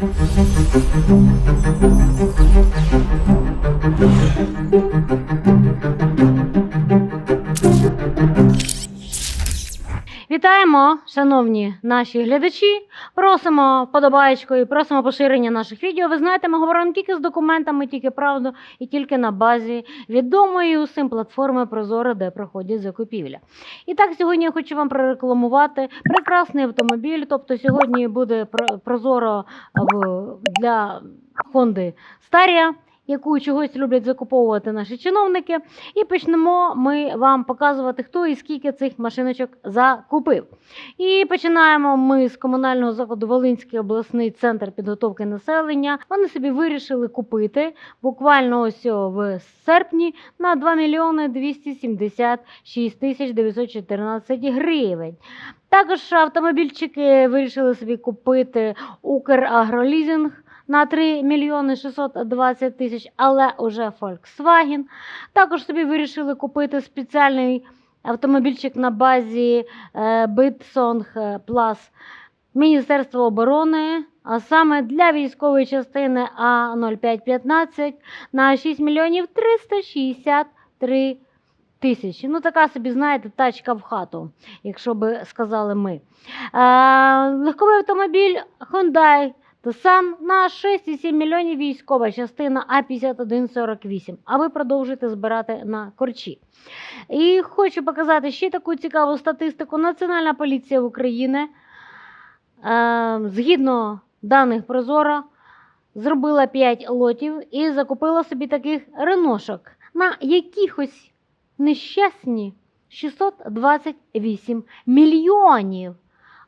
Thank you. Вітаємо, шановні наші глядачі. Просимо подобаєчкою, просимо поширення наших відео. Ви знаєте, ми говоримо тільки з документами, тільки правду і тільки на базі відомої усім платформи Прозоро, де проходять закупівля. І так, сьогодні я хочу вам прорекламувати прекрасний автомобіль. Тобто сьогодні буде про- Прозоро для Хонди Старія. Яку чогось люблять закуповувати наші чиновники, і почнемо ми вам показувати, хто і скільки цих машиночок закупив. І починаємо ми з комунального закладу Волинський обласний центр підготовки населення. Вони собі вирішили купити буквально ось в серпні на 2 мільйони 276 тисяч 914 гривень. Також автомобільчики вирішили собі купити Украгролізинг на 3 мільйони 620 тисяч, але уже Volkswagen. Також собі вирішили купити спеціальний автомобільчик на базі е, Bitsong Plus Міністерства оборони, а саме для військової частини А0515 на 6 мільйонів 363 тисячі. Ну, така собі, знаєте, тачка в хату, якщо би сказали ми. Е, легковий автомобіль Hyundai Tucson на 6,7 мільйонів військова частина А5148. А ви продовжуєте збирати на корчі. І хочу показати ще таку цікаву статистику. Національна поліція України, е, згідно даних Прозоро, зробила 5 лотів і закупила собі таких реношок на якихось нещасні 628 мільйонів.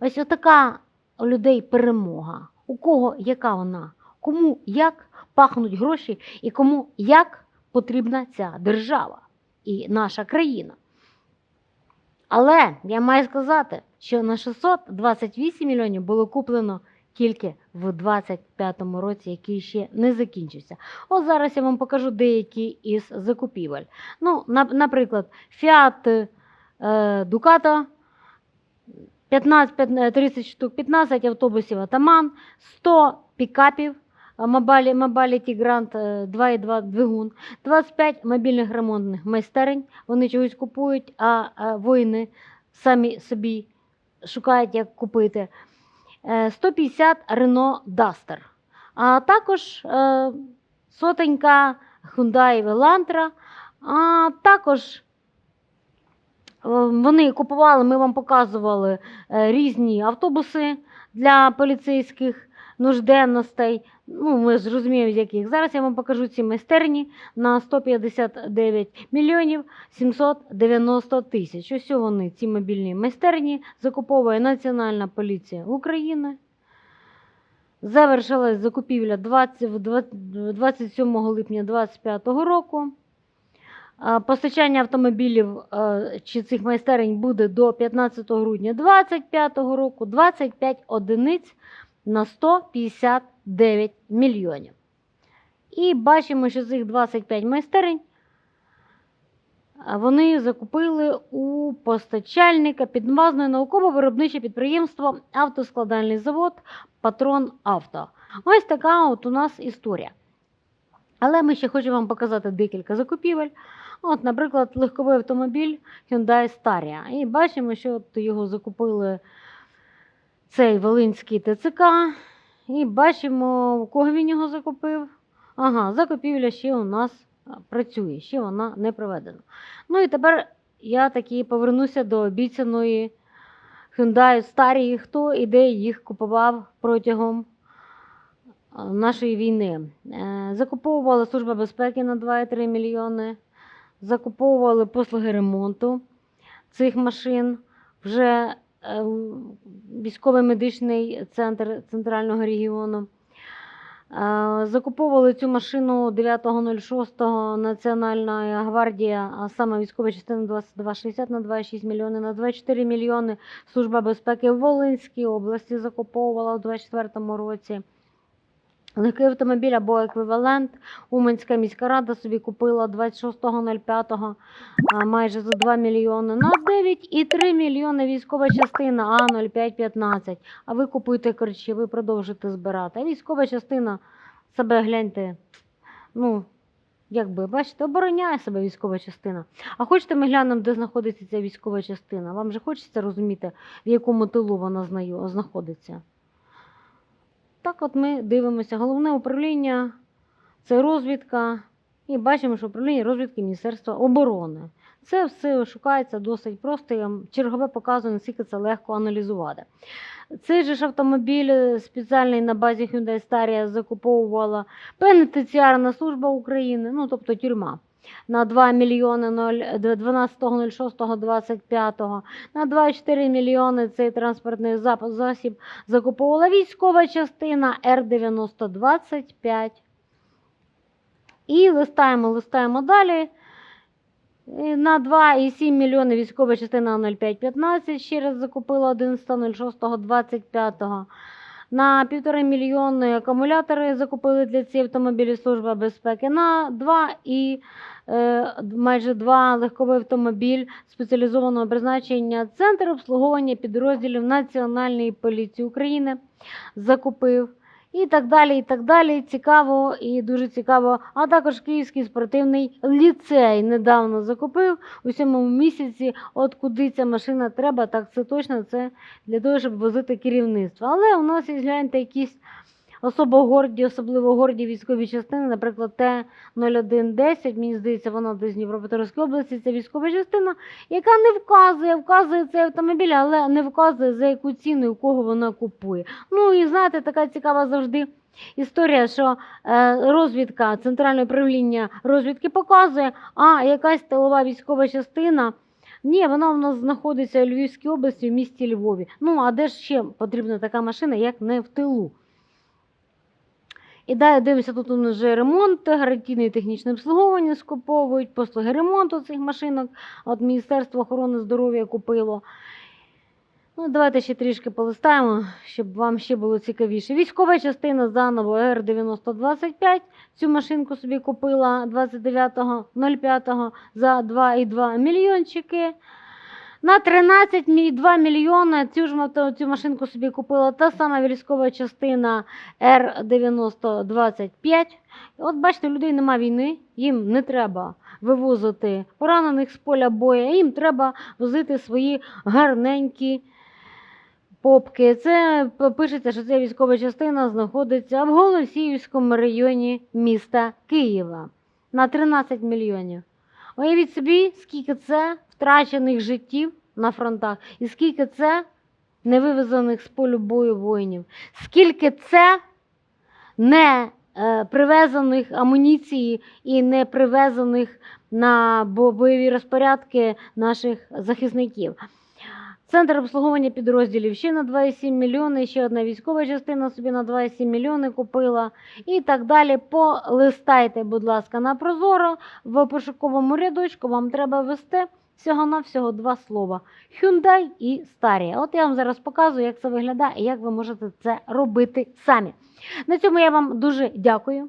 Ось отака у людей перемога. У кого яка вона? Кому як пахнуть гроші і кому як потрібна ця держава і наша країна. Але я маю сказати, що на 628 мільйонів було куплено тільки в 25-му році, який ще не закінчився. От зараз я вам покажу деякі із закупівель. Ну, наприклад, Fiat е, Ducato 15, 15, 30 штук, 15 автобусів Атаман, 100 пікапів е, Мобалі, Grand е, 2,2 двигун, 25 мобільних ремонтних майстерень. Вони чогось купують, а е, воїни самі собі шукають, як купити. Е, 150 Renault Duster. А також е, сотенька Hyundai Elantra, а також е, вони купували, ми вам показували е, різні автобуси для поліцейських нужденностей. Ну, ми ж розуміємо, з яких. Зараз я вам покажу ці майстерні на 159 мільйонів 790 тисяч. Ось вони, ці мобільні майстерні, закуповує Національна поліція України. Завершилась закупівля 20 27 липня 2025 року. Постачання автомобілів чи цих майстерень буде до 15 грудня 2025 року 25 одиниць на 159 мільйонів. І бачимо, що цих 25 майстерень вони закупили у постачальника підвазне науково-виробниче підприємство Автоскладальний завод Патрон Авто. Ось така от у нас історія. Але ми ще хочемо вам показати декілька закупівель. От, наприклад, легковий автомобіль Hyundai Staria. І бачимо, що от його закупили цей Волинський ТЦК. І бачимо, кого він його закупив. Ага, закупівля ще у нас працює, ще вона не проведена. Ну і тепер я таки повернуся до обіцяної Hyundai Staria. Хто і де їх купував протягом нашої війни. Е, Закуповувала Служба безпеки на 2,3 мільйони, закуповували послуги ремонту цих машин. Вже е, військовий медичний центр центрального регіону. Е, Закуповували цю машину 9.06 Національна гвардія, а саме військова частина 2260 на 2,6 мільйони, на 24 мільйони Служба безпеки в Волинській області закуповувала у 2024 році. Легкий автомобіль або еквівалент. Уманська міська рада собі купила 26.05 майже за 2 мільйони на 9,3 мільйони військова частина А0515. А ви купуєте корчі, ви продовжуєте збирати. А військова частина себе гляньте. Ну, якби, бачите, обороняє себе військова частина. А хочете ми глянемо, де знаходиться ця військова частина? Вам же хочеться розуміти, в якому тилу вона знаходиться. Так от ми дивимося. Головне управління це розвідка. І бачимо, що управління розвідки Міністерства оборони. Це все шукається досить просто. Я чергове показую, наскільки це легко аналізувати. Цей же ж автомобіль спеціальний на базі Hyundai Staria закуповувала пенітенціарна служба України, ну тобто тюрма. На 2 мільйони 12.06.25, на 2,4 мільйони цей транспортний засіб закуповувала військова частина Р-9025. І листаємо, листаємо далі. На 2,7 мільйони військова частина 0515 ще раз закупила 11.06.25. На 1,5 мільйони акумулятори закупили для цієї автомобілі Служба безпеки. На 2 і е, майже 2 легковий автомобіль спеціалізованого призначення Центр обслуговування підрозділів Національної поліції України закупив. І так далі, і так далі. Цікаво і дуже цікаво. А також Київський спортивний ліцей недавно закупив у сьомому місяці. От куди ця машина треба, так це точно це для того, щоб возити керівництво. Але у нас є гляньте якісь особо горді, особливо горді військові частини, наприклад, Т-0110, мені здається, вона десь Дніпропетровської області, це військова частина, яка не вказує, вказує цей автомобіль, але не вказує за яку ціну і кого вона купує. Ну і знаєте, така цікава завжди. Історія, що е, розвідка, центральне управління розвідки показує, а якась тилова військова частина. Ні, вона у нас знаходиться у Львівській області, в місті Львові. Ну, а де ж ще потрібна така машина, як не в тилу? І далі дивимося, тут у нас вже ремонт, гарантійне технічне обслуговування скуповують, послуги ремонту цих машинок. От Міністерство охорони здоров'я купило. Ну, давайте ще трішки полистаємо, щоб вам ще було цікавіше. Військова частина заново Р-9025. Цю машинку собі купила 29.05 за 2,2 мільйончики. На 13,2 мільйони цю ж цю машинку собі купила та сама військова частина Р-9025. От бачите, у людей нема війни, їм не треба вивозити поранених з поля бою, їм треба возити свої гарненькі попки. Це пишеться, що ця військова частина знаходиться в Голосіївському районі міста Києва на 13 мільйонів. Уявіть собі, скільки це втрачених життів на фронтах, і скільки це невивезених з полю бою воїнів, скільки це не е, привезених амуніції і не привезених на бойові розпорядки наших захисників. Центр обслуговування підрозділів ще на 2,7 мільйони, ще одна військова частина собі на 2,7 мільйони купила і так далі. Полистайте, будь ласка, на Прозоро. В пошуковому рядочку вам треба ввести всього-навсього два слова: Hyundai і Staria. От я вам зараз показую, як це виглядає і як ви можете це робити самі. На цьому я вам дуже дякую.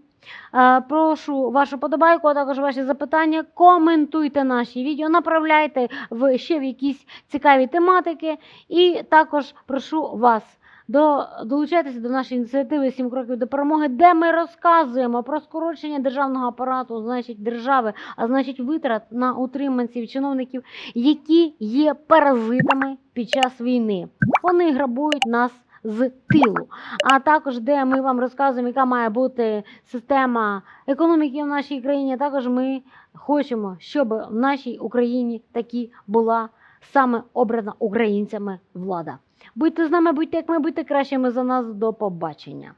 Е, Прошу вашу подобайку, а також ваші запитання. Коментуйте наші відео, направляйте ще в якісь цікаві тематики. І також прошу вас до, долучайтеся до нашої ініціативи «7 кроків до перемоги, де ми розказуємо про скорочення державного апарату, значить держави, а значить витрат на утриманців, чиновників, які є паразитами під час війни. Вони грабують нас з тилу. А також де ми вам розказуємо, яка має бути система економіки в нашій країні. Також ми хочемо, щоб в нашій Україні такі була саме обрана українцями влада. Будьте з нами, будьте як ми будьте кращими за нас. До побачення.